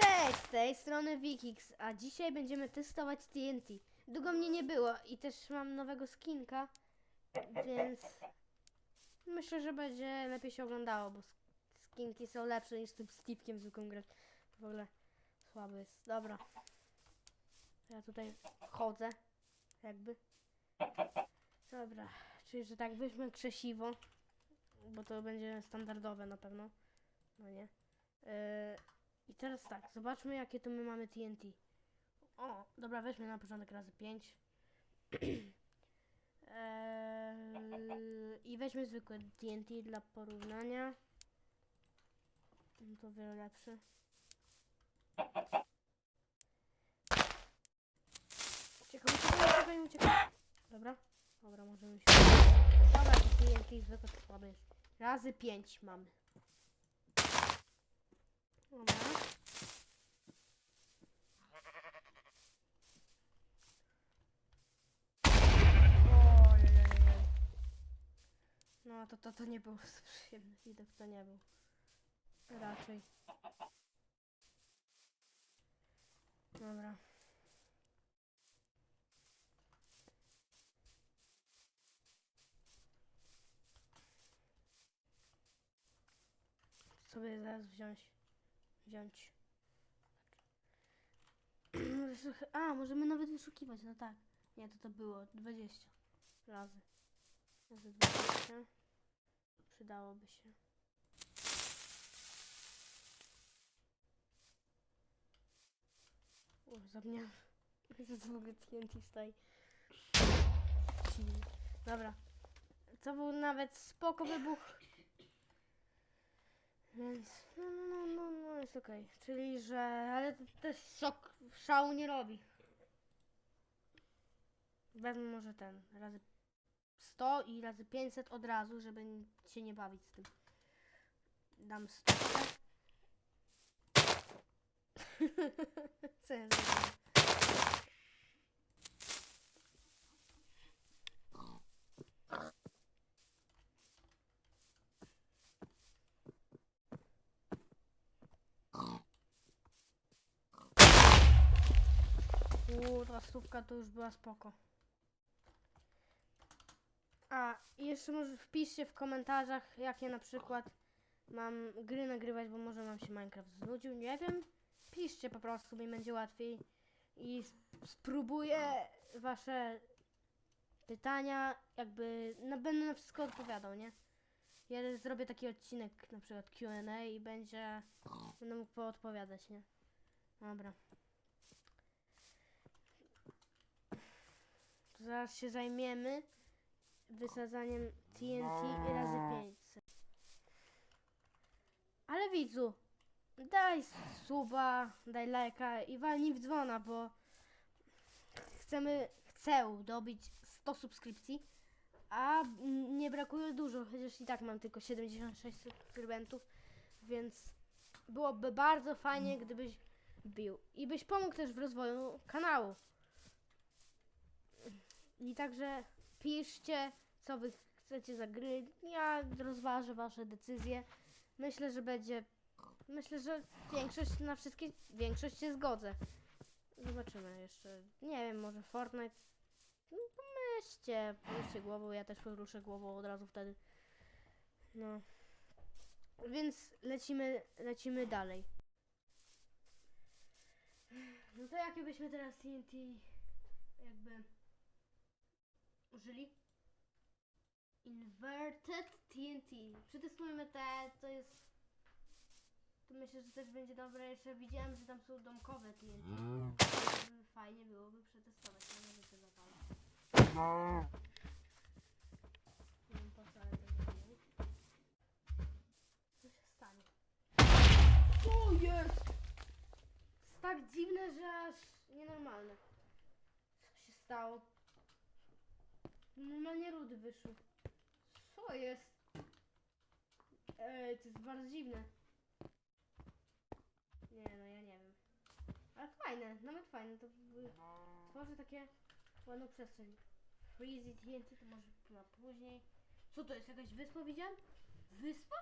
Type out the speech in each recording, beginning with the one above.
Cześć, z tej strony Wikix, a dzisiaj będziemy testować TNT. Długo mnie nie było i też mam nowego skinka, więc myślę, że będzie lepiej się oglądało, bo sk- skinki są lepsze niż tym Steve'kiem zwykłym grać. W ogóle słaby jest. Dobra. Ja tutaj chodzę, jakby. Dobra, czyli że tak weźmy krzesiwo, bo to będzie standardowe na pewno. No nie. Yy, I teraz tak, zobaczmy jakie tu my mamy TNT. O, dobra, weźmy na początek razy 5. Eee, I weźmy zwykłe TNT dla porównania. No To wiele lepsze. Uciekaj, uciekaj, uciekaj, uciekaj. Dobra, dobra, możemy się... Dobra, to TNT zwykle to słabe jest. Razy 5 mamy. Dobra. Ojej. No to, to, to nie był przyjemny widok, to nie był. Raczej. Dobra. Sobie zaraz wziąć. Wziąć. A, możemy nawet wyszukiwać, no tak. Nie, to to było 20 razy. Razy 20. Przydałoby się. O, zapomniałam. Jest w ogóle TNT stoi. Dobra. To był nawet spoko wybuch. Więc no, no, no, no, jest okej. Czyli, że... Ale to też szok, szału nie robi. Wezmę może ten, razy 100 i razy 500 od razu, żeby się nie bawić z tym. Dam 100. Co ja? Ta stówka to już była spoko. A, jeszcze może wpiszcie w komentarzach, jakie na przykład mam gry nagrywać, bo może nam się Minecraft znudził, nie wiem. Piszcie po prostu, mi będzie łatwiej. I sp- spróbuję wasze pytania, jakby, no, będę na wszystko odpowiadał, nie? Ja zrobię taki odcinek, na przykład Q&A i będzie, będę mógł poodpowiadać, nie? Dobra. Zaraz się zajmiemy wysadzaniem TNT i razy 500. Ale widzu, daj suba, daj lajka i walnij w dzwona, bo chcemy, chcę dobić 100 subskrypcji, a nie brakuje dużo, chociaż i tak mam tylko 76 subskrybentów, więc byłoby bardzo fajnie, gdybyś bił. I byś pomógł też w rozwoju kanału. I także piszcie, co wy chcecie za gry. Ja rozważę wasze decyzje. Myślę, że będzie. Myślę, że większość na wszystkie. Większość się zgodzę. Zobaczymy jeszcze. Nie wiem, może Fortnite. No, pomyślcie, pomyślcie głową. Ja też poruszę głową od razu wtedy. No. Więc lecimy, lecimy dalej. No to jakie byśmy teraz TNT jakby użyli? Inverted TNT. Przetestujmy te, to jest... To myślę, że też będzie dobre. Jeszcze widziałem, że tam są domkowe TNT. Mm, Fajnie byłoby przetestować. Nie wiem, co zapalę. Nie wiem po co, ale to. Co się stanie? Co jest? Jest tak dziwne, że aż nienormalne. Co się stało? Normalnie rudy wyszły. Co jest? Ej, to jest bardzo dziwne. Nie no, ja nie wiem. Ale fajne, nawet fajne. To tworzy takie ładną przestrzeń. Freezy TNT to może na później. Co to jest? Jakaś wyspa widziałem? Wyspa?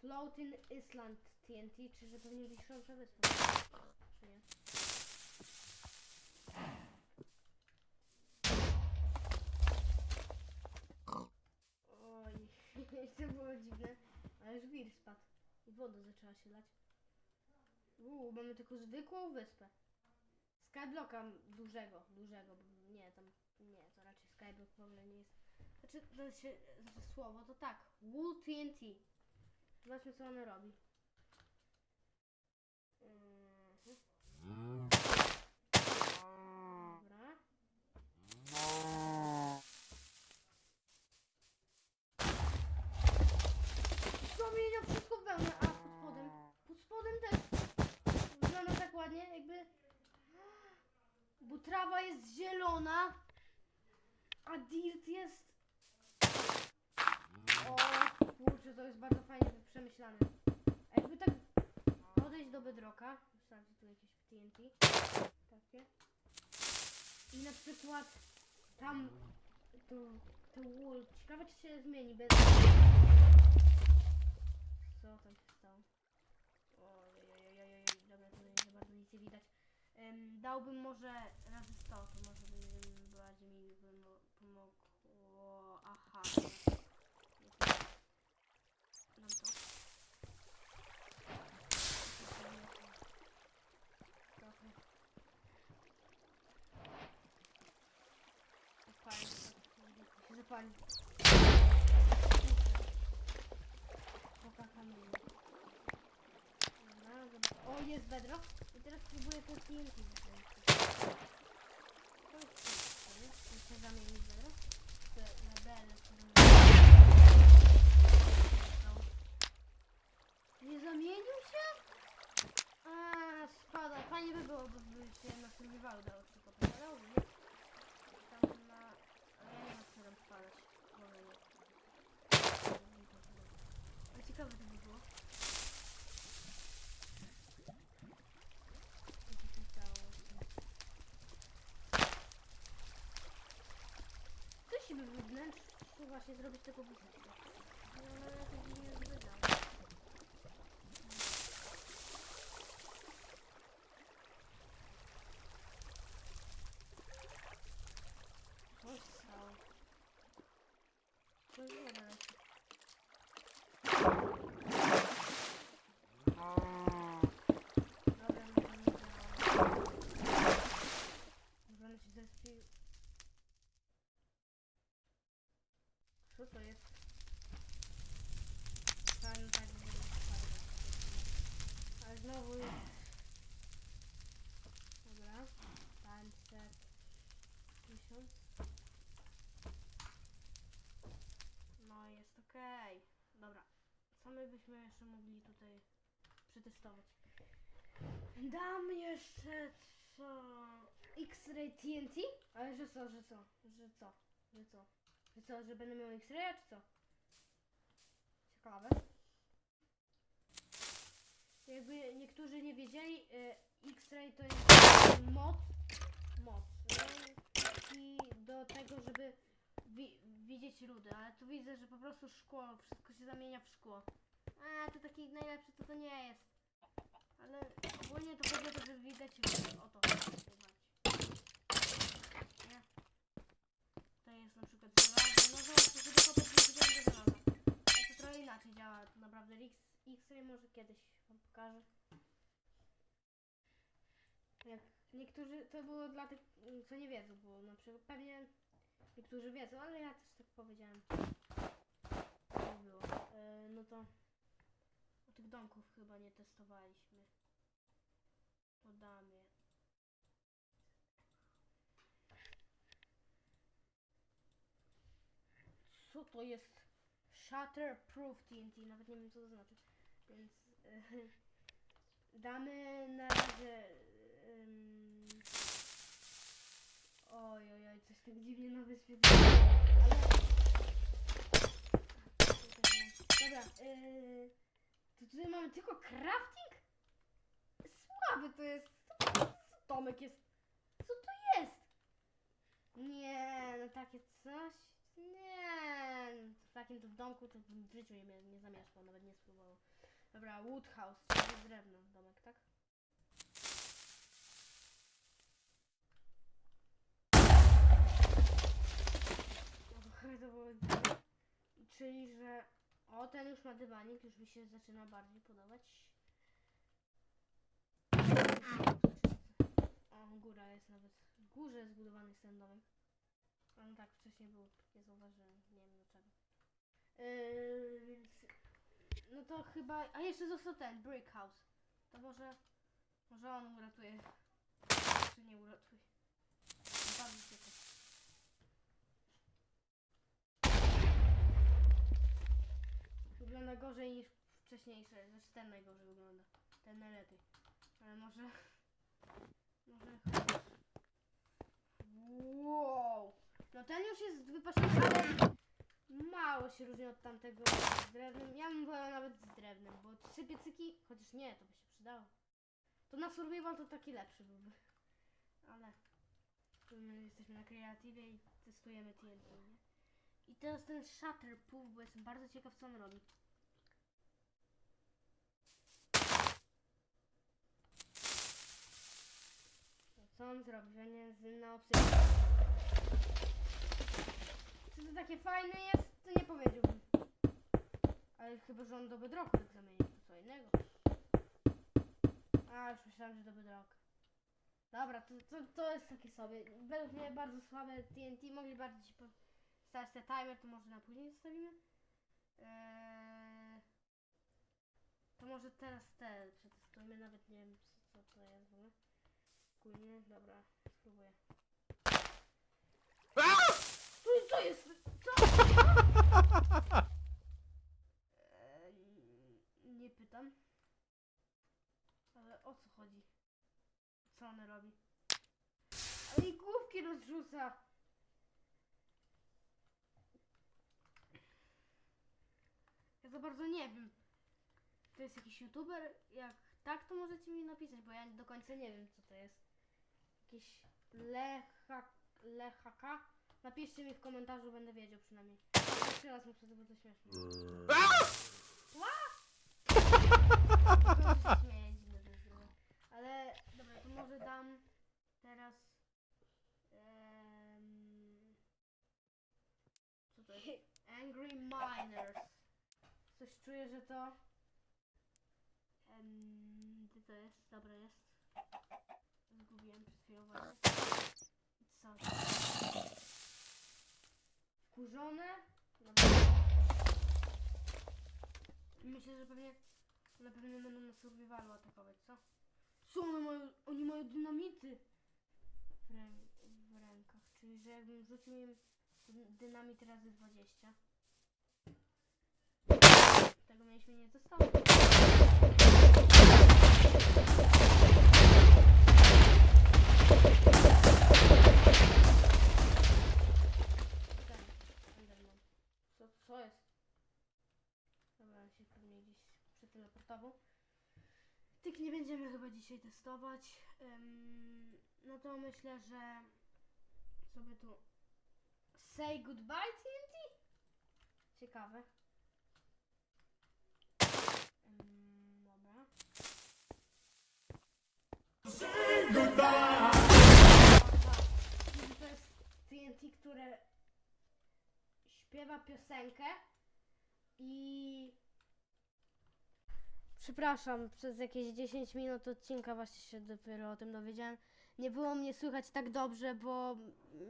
Floating Island TNT, czy że pewnie szersza wyspa? Czy nie? Oj, to było dziwne, ale żwir spadł i woda zaczęła się lać. Uuu, mamy tylko zwykłą wyspę. Skyblocka dużego, dużego, nie, tam, nie, to raczej Skyblock w ogóle nie jest. Znaczy, to się, znaczy słowo to tak, Wool TNT. Zobaczmy co ona robi. Mhm. Dobra. Zamienia wszystko w wełnę, a pod spodem, pod spodem też wygląda tak ładnie, jakby... Bo trawa jest zielona, a dirt jest... O kurczę, to jest bardzo fajnie przemyślane. A jakby tak podejść do bedroka, wystarczy tu jakieś TNT, takie. I na przykład tam to, to wool, ciekawe czy się zmieni bez... Co tam się dałbym może razy 100, to może by bardziej mi pomo- pomogło. Aha. Nam to. Trochę. Zapali się, zapali. Poka kamienia. Dobra, zobacz. O, jest bedrock. Teraz spróbuję to TNT wykręcić. Muszę zamienić. Te na DL Nie zamienił się? A, spada. Fajnie by było, by się na survivalu dało ale dobrze, nie? Tam na... Ale nie mam co tam spadać. Może ciekawe to by było. Co tu się stało? Coś by wewnętrz tu właśnie zrobić taką wysepkę. No ale to nie jest wydał. Co się stało? To jest woda leci. Dobra, no to nie działa. Dobra, ona się zespił. Co to jest? Fajnie tak by było fajnie. Ale znowu. Dobra. Set. Tysiąc. No jest okej. Dobra. Co my byśmy jeszcze mogli tutaj przetestować? Dam jeszcze co? X-ray TNT? Ale że co, że co? Że co? Że co? Że co, że będę miał X-raya czy co? Ciekawe. Jakby niektórzy nie wiedzieli, y, X-ray to jest mod, mod, no i do tego, żeby wi widzieć rudy, ale tu widzę, że po prostu szkło, wszystko się zamienia w szkło. A, to taki najlepszy to to nie jest. Ale ogólnie to chodzi o to, żeby widać rudy. O to chodzi najbardziej. Nie? Tutaj jest na przykład żelazo. No zobaczcie, żeby kopać nie widziałem do żelaza. Ale to trochę inaczej działa to naprawdę. X-ray może kiedyś wam pokażę. Jak niektórzy, to było dla tych, mm, co nie wiedzą, bo na przykład pewnie niektórzy wiedzą, ale ja też tak powiedziałem. Tak było. E, no to tych domków chyba nie testowaliśmy. O damie. Co to jest? Shatterproof TNT, nawet nie wiem co to znaczy. Więc damy na razie. Oj, oj, oj, coś tak dziwnie na wyspie. Dobra, yy, to tutaj mamy tylko crafting? Słaby to jest. Co to Tomek jest. Co to jest? Nie, no takie coś. Nie, w takim to w domku to w życiu nie, nie zamieszkał, nawet nie spróbował. Dobra, wood house, czyli z drewna domek, tak? To było... Czyli, że... O, ten już ma dywanik, już mi się zaczyna bardziej podobać. O, góra jest nawet... W górze zbudowany jest ten domek. No tak, wcześniej był, nie zauważyłem, nie wiem dlaczego. Yy, to chyba... A jeszcze został ten, Brick House. To może... Może on uratuje. Czy nie uratuje. Bardzo ciekaw. Wygląda gorzej niż wcześniejsze. Znaczy ten najgorzej wygląda. Ten najlepiej. Ale może... Może... chociaż- Wow! No ten już jest wypasiony, mało się różni od tamtego z drewnem. Ja bym wolał nawet z drewnem, bo trzy piecyki, chociaż nie, to by się przydało. To na survival to taki lepszy byłby. Ale my jesteśmy na kreatywie i testujemy TNT, nie? I teraz ten Shatterproof, bo jestem bardzo ciekaw co on robi. Co on zrobi? że nie na obsydian. Czy to takie fajne jest? To nie powiedziałbym. Ale chyba, że on do bedrocku tak zamieni, to co innego. A, już myślałam, że do bedrocka. Dobra, to, to, to jest takie sobie. Według mnie bardzo słabe TNT. Mogli bardziej ci stać te timer, to może na później zostawimy. Eee, to może teraz te przetestujmy, nawet nie wiem co, co to jest w ogóle. Ogólnie, dobra, spróbuję. Co, co jest? Co? Eee, nie pytam. Ale o co chodzi? Co ona robi? Ale i główki rozrzuca! Ja za bardzo nie wiem. To jest jakiś youtuber? Jak tak, to możecie mi napisać, bo ja do końca nie wiem, co to jest. Jakiś lecha, lechaka? Napiszcie mi w komentarzu, będę wiedział przynajmniej. Jeszcze raz muszę, to było śmieszne. Śmieję, dziwne to jest trochę. Ale dobra, to może dam teraz. em, co to jest? Angry Miners. Coś czuję, że to. Um, gdzie to jest? Dobra, jest. Zgubiłem przed chwilą właśnie. Co? Wkurzone? Dobra. Myślę, że pewnie one pewnie będą na survivalu atakować, co? Co one mają? Oni mają dynamity w, rę w rękach, czyli że jakbym rzucił im dy- dynamit razy 20. Tego mieliśmy nie testować. Nie będziemy chyba dzisiaj testować. Ym, no to myślę, że sobie tu say goodbye TNT? Ciekawe. Ym, dobra. Czyli to jest TNT, które śpiewa piosenkę i Przepraszam, przez jakieś 10 minut odcinka właśnie się dopiero o tym dowiedziałem. Nie było mnie słychać tak dobrze, bo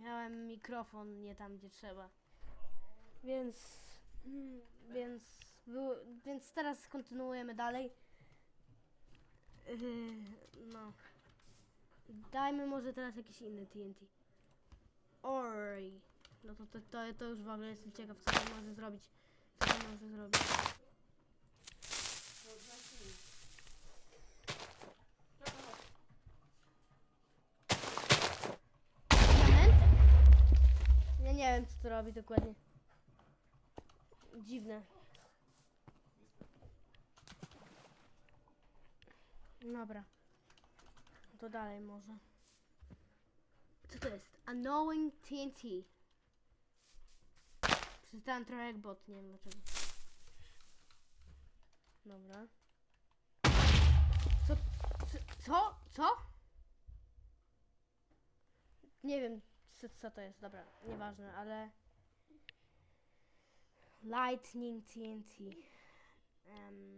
miałem mikrofon nie tam, gdzie trzeba. Więc, więc, był, więc teraz kontynuujemy dalej. Yy, no. Dajmy może teraz jakiś inny TNT. Ori. No to, to, to, to już w ogóle jestem ciekaw, co to może zrobić. Co to może zrobić. Diament? Ja nie wiem, co to robi dokładnie. Dziwne. Dobra. To dalej może. Co to jest? Unknowing TNT. Przeczytałem trochę jak bot, nie wiem dlaczego. Dobra. Co? Co? Co? Nie wiem, co, to jest, dobra, nieważne, ale... Lightning TNT. Em,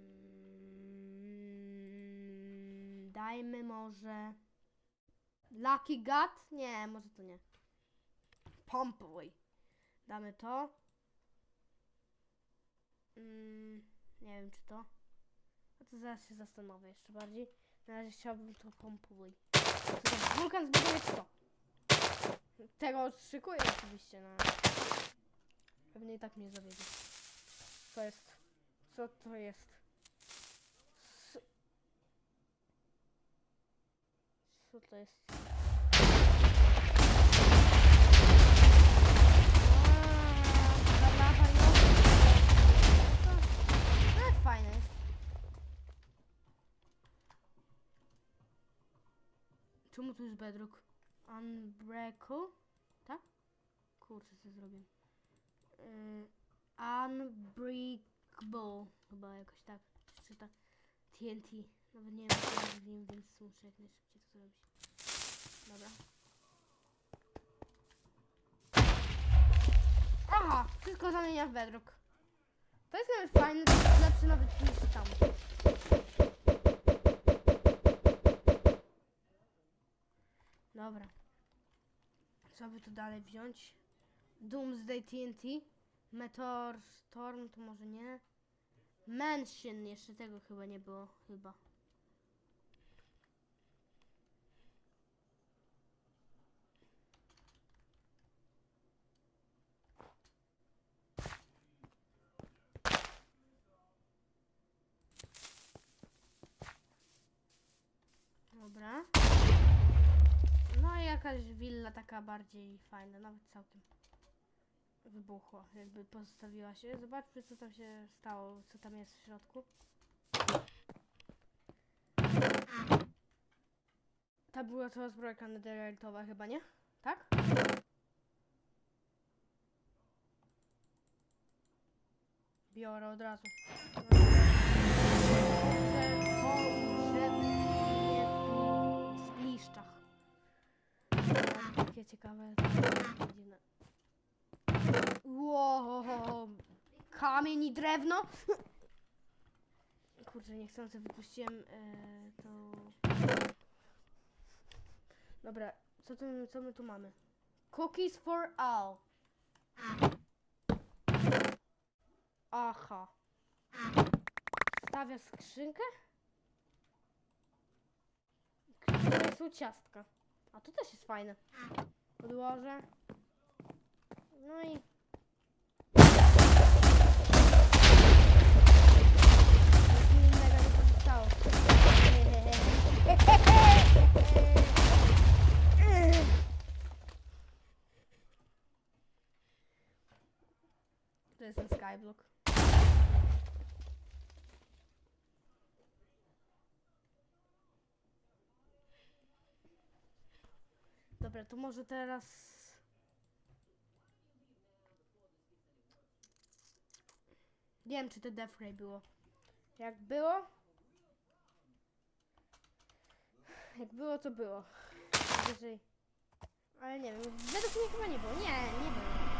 dajmy może... Lucky God? Nie, może to nie. Pompuj. Damy to. Mm, nie wiem, czy to. A to zaraz się zastanowię jeszcze bardziej. Na razie chciałbym to pompuj. Wulkan zbuduje co? Tego szykuję oczywiście na... Pewnie i tak mnie zawiedzie. Co jest? Co to jest? Co, to jest? Aaa, jest fajne. Czemu tu jest bedrock? Unbreakable? Tak? Kurczę, co zrobię. Yy, unbreakable. Chyba jakoś tak. Czy tak. TNT. Nawet nie wiem, co jest w nim, więc muszę jak najszybciej to zrobić. Dobra. Aha! Wszystko zamienia w bedrock. To jest nawet fajne, to lepsze nawet niż tam. Dobra. Co by tu dalej wziąć? Doomsday TNT. Meteor Storm to może nie. Mansion jeszcze tego chyba nie było. Chyba. Dobra. No i jakaś willa taka bardziej fajna, nawet całkiem wybuchła, jakby pozostawiła się. Zobaczmy co tam się stało, co tam jest w środku. Ta była to zbrojka netherite'owa chyba, nie? Tak? Biorę od razu. Że Takie ciekawe. Wow, kamień i drewno. Kurczę, niechcący wypuściłem e, to. Dobra, co, tu, co my tu mamy? Cookies for all. Aha. Stawia skrzynkę? Które są ciastka. A to też jest fajne. Podłożę. No i... Nic mi innego. To jest ten skyblock. Dobra, to może teraz... Nie wiem, czy to Death Ray było. Jak było? Jak było, to było. Ale nie wiem, według mnie chyba nie było. Nie, nie było.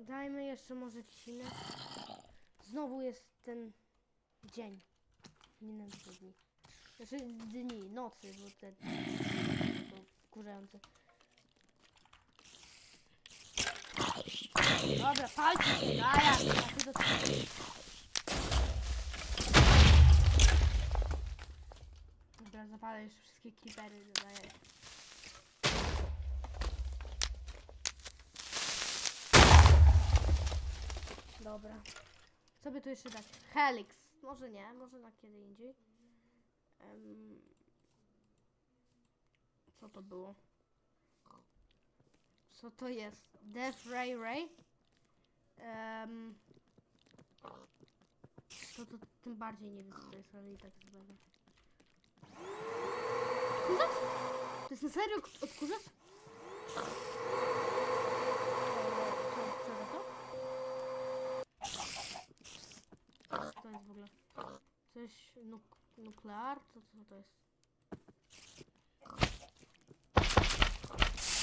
Dajmy jeszcze może inny. Znowu jest ten dzień. Nie wiem, co dni. Znaczy dni, nocy, bo te są wkurzające. Dobra, palcie! A ja, a ty do Dobra, zapalę jeszcze wszystkie creepery. Dodaję. Dobra. Co by tu jeszcze dać? Helix. Może nie, może na kiedy indziej. Em, co to było? Co to jest? Death Ray Ray? Um, to, to tym bardziej nie wiem co to jest, ale i tak zbędę. Odkurzacz? To jest na serio odkurzacz? Eee, Co, co za to? Co to jest w ogóle? Coś nuk nuklear? Co, co to jest?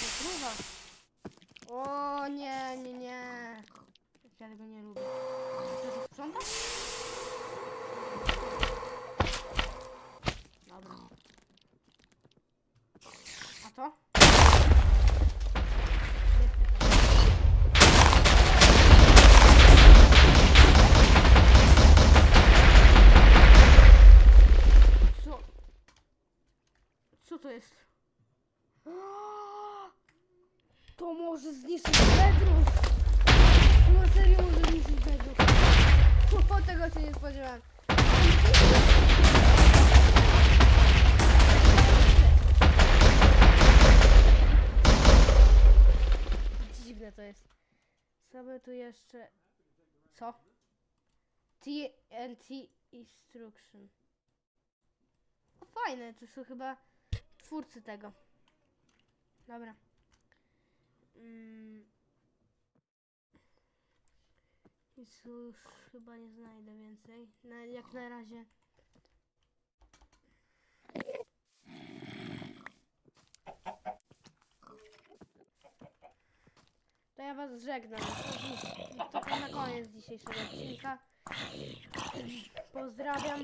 Odkurzacz! O nie, nie, nie. Ja tego nie lubię. Chcesz to sprzątać? TNT Instruction. O, fajne, to są chyba twórcy tego. Dobra. Mm. Co już chyba nie znajdę więcej. Na, jak na razie. To ja was żegnam. To, to na koniec dzisiejszego odcinka. Pozdrawiam.